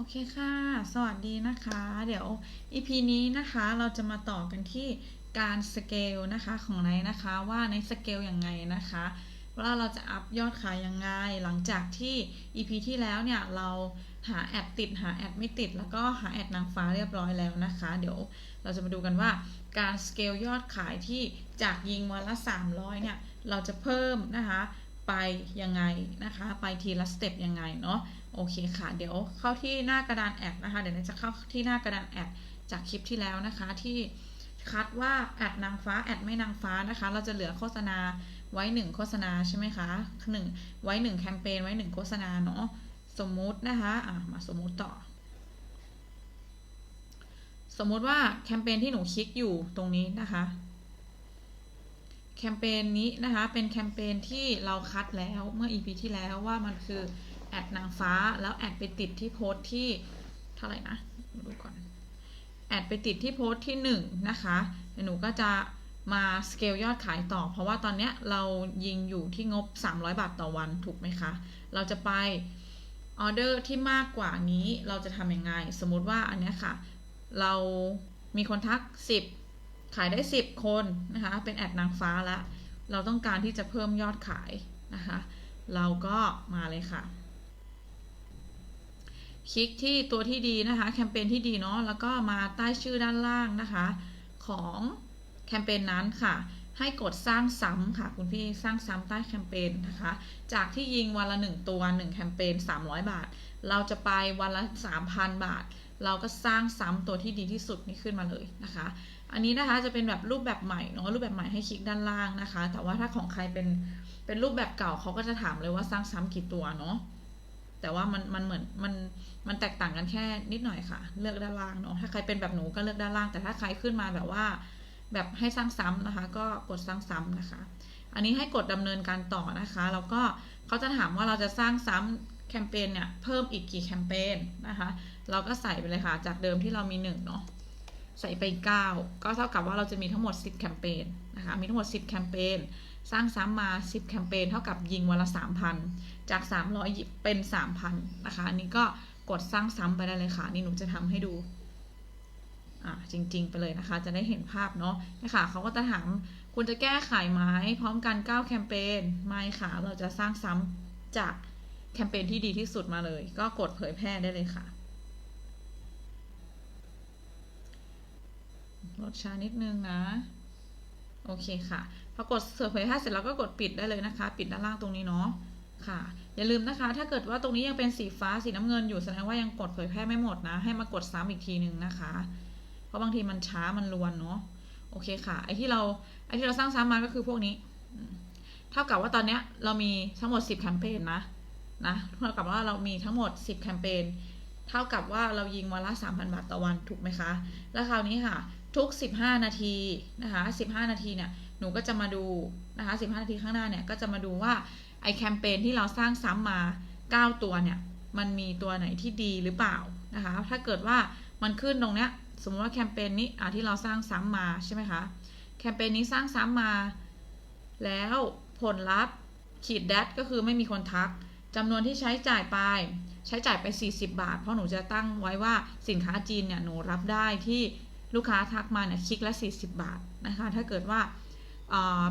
โอเคค่ะ สวัสดีนะคะ เดี๋ยว EP นี้นะคะเราจะมาต่อกันที่การสเกลนะคะของไนนะคะว่าในสเกลยังไงนะคะว่าเราจะอัพยอดขายยังไง หลังจากที่ EP ที่แล้วเนี่ยเราหาแอดติดหาแอดไม่ติด แล้วก็หาแอดนางฟ้าเรียบร้อยแล้วนะคะ เดี๋ยวเราจะมาดูกันว่าการสเกลยอดขายที่จากยิงวันละ 300เนี่ยเราจะเพิ่มนะคะไปยังไงนะคะ ไปทีละสเต็ปยังไงเนาะ โอเคค่ะ เดี๋ยวเข้าที่หน้ากระดานแอดนะคะ เดี๋ยวจะเข้าที่หน้ากระดานแอดจากคลิปที่แล้วนะคะ ที่คัดว่าแอดนางฟ้าแอดไม่นางฟ้านะคะ เราจะเหลือโฆษณาไว้หนึ่งโฆษณาใช่ไหมคะหนึ่งไว้หนึ่งแคมเปญไว้หนึ่งโฆษณาเนาะสมมุตินะคะะมาสมมุติต่อ สมมุติว่าแคมเปญที่หนูคลิกอยู่ตรงนี้นะคะแคมเปญนี้นะคะเป็นแคมเปญที่เราคัดแล้วเมื่อ EP ที่แล้วว่ามันคือ แอดนางฟ้าแล้วแอดไปติดที่โพสต์ที่เท่าไหร่นะดูก่อนแอดไปติดที่โพสต์ที่1นนะคะหนูก็จะมาสเกลยอดขายต่อ เพราะว่าตอนนี้เรายิงอยู่ที่งบ 300 บาทต่อวันถูกไหมคะ เราจะไปออเดอร์ที่มากกว่านี้เราจะทำยังไง สมมติว่าอันนี้ค่ะ เรามีคนทัก 10 ขายได้ 10 คนนะคะ เป็นแอดนางฟ้าล้วเราต้องการที่จะเพิ่มยอดขายนะคะ เราก็มาเลยค่ะ คลิกที่ตัวที่ดีนะคะแคมเปญที่ดีเนาะแล้วก็มาใต้ชื่อด้านล่างนะคะของแคมเปญนั้นค่ะ ให้กดสร้างซ้ำค่ะ คุณพี่สร้างซ้ำใต้แคมเปญนะคะ จากที่ยิงวันละ 1 ตัว 1 แคมเปญ300 บาท เราจะไปวันละ 3,000 บาท เราก็สร้างซ้ำตัวที่ดีที่สุดนี้ขึ้นมาเลยนะคะ อันนี้นะคะจะเป็นแบบรูปแบบใหม่เนาะรูปแบบใหม่ให้คลิกด้านล่างนะคะ แต่ว่าถ้าของใครเป็นเป็นรูปแบบเก่าเขาก็จะถามเลยว่าสร้างซ้ำกี่ตัวเนาะ แต่ว่ามันมันเหมือนมันมันแตกต่างกันแค่นิดหน่อยค่ะ เลือกด้านล่างเนาะถ้าใครเป็นแบบหนูก็เลือกด้านล่าง แต่ถ้าใครขึ้นมาแบบว่า แบบให้สร้างซ้ำนะคะ ก็กดสร้างซ้ำนะคะ อันนี้ให้กดดำเนินการต่อนะคะแล้วก็เขาจะถามว่าเราจะสร้างซ้ำแคมเปญเนี่ยเพิ่มอีกกี่แคมเปญนะคะ เราก็ใส่ไปเลยค่ะ จากเดิมที่เรามี1เนาะใส่ไป 9 ก็เท่ากับว่าเราจะมีทั้งหมด 10 แคมเปญนะคะ มีทั้งหมด 10 แคมเปญ สร้างซ้ำมา 10 แคมเปญเท่ากับยิงวันละ 3,000 จาก 300 เป็น 3,000 นะคะอันนี้ก็กดสร้างซ้ำไปได้เลยค่ะ นี่หนูจะทำให้ดูอ่าจริง ๆ ไปเลยนะคะ จะได้เห็นภาพเนาะนะคะเขาก็จะถามคุณจะแก้ไขไหมพร้อมกัน 9 แคมเปญไม่ค่ะ เราจะสร้างซ้ำจากแคมเปญที่ดีที่สุดมาเลย ก็กดเผยแพร่ได้เลยค่ะลดชานิดนึงนะ โอเคค่ะพอกดเผยแพร่เสร็จแล้วก็กดปิดได้เลยนะคะ ปิดด้านล่างตรงนี้เนาะค่ะ อย่าลืมนะคะ ถ้าเกิดว่าตรงนี้ยังเป็นสีฟ้าสีน้ำเงินอยู่แสดงว่ายังกดเผยแพร่ไม่หมดนะ ให้มากดซ้ำอีกทีหนึ่งนะคะ เพราะบางทีมันช้ามันรวนเนาะโอเคค่ะไอที่เราไอที่เราสร้างซ้ำมาก็คือพวกนี้ เท่ากับว่าตอนเนี้ยเรามีทั้งหมด 10 แคมเปญนะนะเท่ากับว่าเรามีทั้งหมด 10 แคมเปญ เท่ากับว่าเรายิงวันละ 3,000 บาทต่อวันถูกไหมคะ แล้วคราวนี้ค่ะ ทุก 15 นาทีนะคะ15 นาทีเนี่ยหนูก็จะมาดูนะคะ15 นาทีข้างหน้าเนี่ยก็จะมาดูว่าไอแคมเปญที่เราสร้างซ้ำมา 9 ตัวเนี่ยมันมีตัวไหนที่ดีหรือเปล่านะคะ ถ้าเกิดว่ามันขึ้นตรงเนี้ยสมมติว่าแคมเปญนี้อะที่เราสร้างซ้ำมาใช่ไหมคะแคมเปญนี้สร้างซ้ำมา แล้วผลลัพธ์ขีดแดดก็คือไม่มีคนทักจำนวนที่ใช้จ่ายไป ใช้จ่ายไป 40 บาท เพราะหนูจะตั้งไว้ว่าสินค้าจีนเนี่ยหนูรับได้ที่ลูกค้าทักมาเนี่ยคลิกละ 40 บาทนะคะ ถ้าเกิดว่า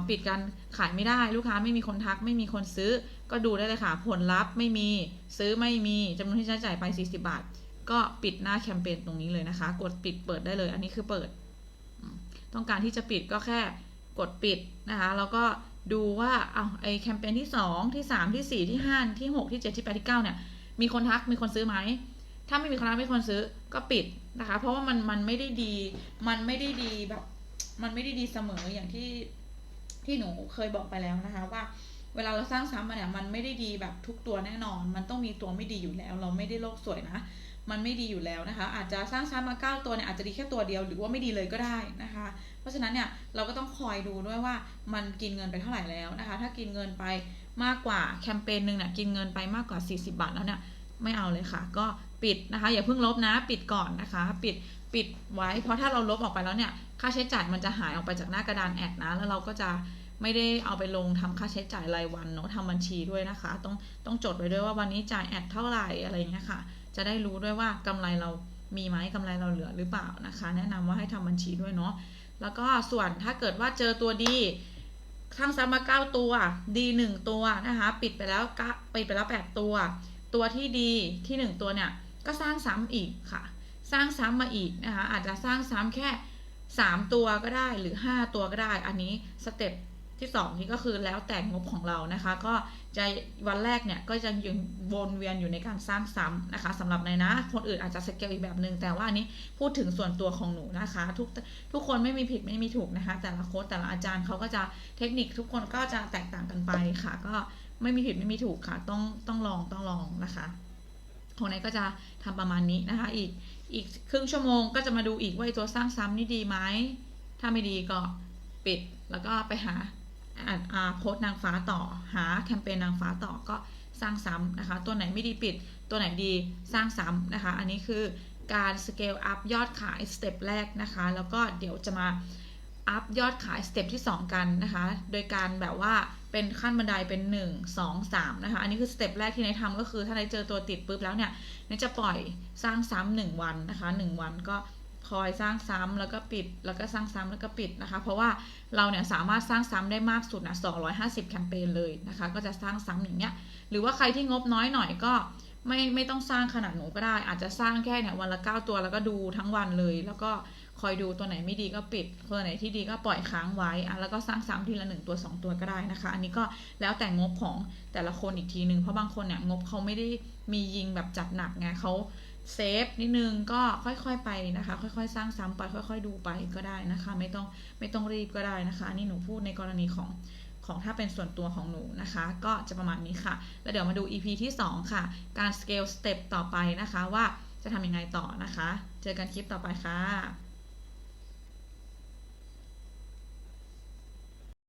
ปิดการขายไม่ได้ลูกค้าไม่มีคนทัก ไม่มีคนซื้อก็ดูได้เลยค่ะ ผลลัพธ์ไม่มีซื้อไม่มีจำนวนที่ใช้จ่ายไป 40 บาท ก็ปิดหน้าแคมเปญตรงนี้เลยนะคะ กดปิดเปิดได้เลย อันนี้คือเปิด ต้องการที่จะปิดก็แค่กดปิดนะคะแล้วก็ดูว่าเอาไอแคมเปญที่ 2 ที่ 3 ที่ 4 ที่ 5 ที่ 6 ที่ 7 ที่8ที่ 9 เนี่ย มีคนทักมีคนซื้อไหมถ้าไม่มีคนทักไม่มีคนซื้อก็ปิดนะคะ เพราะว่ามันมันไม่ได้ดี มันไม่ได้ดีแบบ มันไม่ได้ดีเสมออย่างที่ที่หนูเคยบอกไปแล้วนะคะว่าเวลาเราสร้างซ้ำมาเนี่ยมันไม่ได้ดีแบบทุกตัวแน่นอน มันต้องมีตัวไม่ดีอยู่แล้ว เราไม่ได้โลกสวยนะ มันไม่ดีอยู่แล้วนะคะ อาจจะสร้างซ้ำมา 9 ตัวเนี่ยอาจจะดีแค่ตัวเดียวหรือว่าไม่ดีเลยก็ได้นะคะ เพราะฉะนั้นเนี่ยเราก็ต้องคอยดูด้วยว่ามันกินเงินไปเท่าไหร่แล้วนะคะ ถ้ากินเงินไปมากกว่าแคมเปญหนึ่งเนี่ยกินเงินไปมากกว่า 40 บาทแล้วเนี่ยไม่เอาเลยค่ะ ก็ปิดนะคะ อย่าเพิ่งลบนะปิดก่อนนะคะ ปิดปิดไว้ เพราะถ้าเราลบออกไปแล้วเนี่ยค่าใช้จ่ายมันจะหายออกไปจากหน้ากระดานแอดนะ แล้วเราก็จะไม่ได้เอาไปลงทำค่าใช้จ่ายรายวันเนาะทำบัญชีด้วยนะคะ ต้องต้องจดไว้ด้วยว่าวันนี้จ่ายแอดเท่าไหร่อะไรเงี้ยค่ะ จะได้รู้ด้วยว่ากำไรเรามีไหมกำไรเราเหลือหรือเปล่านะคะ แนะนำว่าให้ทำบัญชีด้วยเนาะแล้วก็ส่วนถ้าเกิดว่าเจอตัวดีสร้างซ้ำมาเก้าตัว ดีหนึ่งตัวนะคะ ปิดไปแล้วกะปิดไปแล้วแปดตัว ตัวที่ดีที่หนึ่งตัวเนี่ย ก็สร้างซ้ำอีกค่ะ สร้างซ้ำมาอีกนะคะ อาจจะสร้างซ้ำแค่ 3 ตัวก็ได้หรือ 5 ตัวก็ได้ อันนี้สเต็ป ที่2นี่ก็คือแล้วแต่งบของเรานะคะ ก็จะวันแรกเนี่ยก็จะยังวนเวียนอยู่ในการสร้างซ้ำนะคะสำหรับในนะ คนอื่นอาจจะสเกลอีกแบบหนึ่งแต่ว่าอันนี้พูดถึงส่วนตัวของหนูนะคะ ทุกทุกคนไม่มีผิดไม่มีถูกนะคะ แต่ละโค้ดแต่ละอาจารย์เขาก็จะเทคนิคทุกคนก็จะแตกต่างกันไปค่ะ ก็ไม่มีผิดไม่มีถูกค่ะ ต้องต้องลองต้องลองนะคะของไหนก็จะทำประมาณนี้นะคะ อีกอีกครึ่งชั่วโมงก็จะมาดูอีกว่าตัวสร้างซ้ำนี่ดีไหมถ้าไม่ดีก็ปิดแล้วก็ไปหา โพสต์นางฟ้าต่อ หาแคมเปญนางฟ้าต่อก็สร้างซ้ำนะคะ ตัวไหนไม่ดีปิด ตัวไหนดีสร้างซ้ำนะคะ อันนี้คือการสเกลอัพยอดขายสเต็ปแรกนะคะ แล้วก็เดี๋ยวจะมาอัพยอดขายสเต็ปที่ 2 กันนะคะ โดยการแบบว่าเป็นขั้นบันไดเป็น 1 2 3 นะคะ อันนี้คือสเต็ปแรกที่นายทำก็คือถ้านายเจอตัวติดปุ๊บแล้วเนี่ยนายจะปล่อยสร้างซ้ำหนึ่งวันนะคะ 1 วันก็ คอยสร้างซ้ำแล้วก็ปิด แล้วก็สร้างซ้ำแล้วก็ปิดนะคะ เพราะว่าเราเนี่ยสามารถสร้างซ้ำได้มากสุดนะ250 แคมเปญเลยนะคะ ก็จะสร้างซ้ำอย่างเงี้ย หรือว่าใครที่งบน้อยหน่อยก็ไม่ไม่ต้องสร้างขนาดหนูก็ได้ อาจจะสร้างแค่เนี่ยวันละ 9 ตัวแล้วก็ดูทั้งวันเลย แล้วก็คอยดูตัวไหนไม่ดีก็ปิด ตัวไหนที่ดีก็ปล่อยค้างไว้อะแล้วก็สร้างซ้ำทีละหนึ่งตัว 2 ตัวก็ได้นะคะ อันนี้ก็แล้วแต่งบของแต่ละคนอีกทีหนึ่งเพราะบางคนเนี่ยงบเขาไม่ได้มียิงแบบจัดหนักไงเขา เซฟนิดนึงก็ค่อยๆไปนะคะ ค่อยๆ สร้างซ้ำไป ค่อยๆ ดูไปก็ได้นะคะ ไม่ต้องไม่ต้องรีบก็ได้นะคะอันนี้หนูพูดในกรณีของของถ้าเป็นส่วนตัวของหนูนะคะ ก็จะประมาณนี้ค่ะ แล้วเดี๋ยวมาดู EP ที่ 2 ค่ะ การ scale step ต่อไปนะคะว่าจะทำยังไงต่อนะคะ เจอกันคลิปต่อไปค่ะ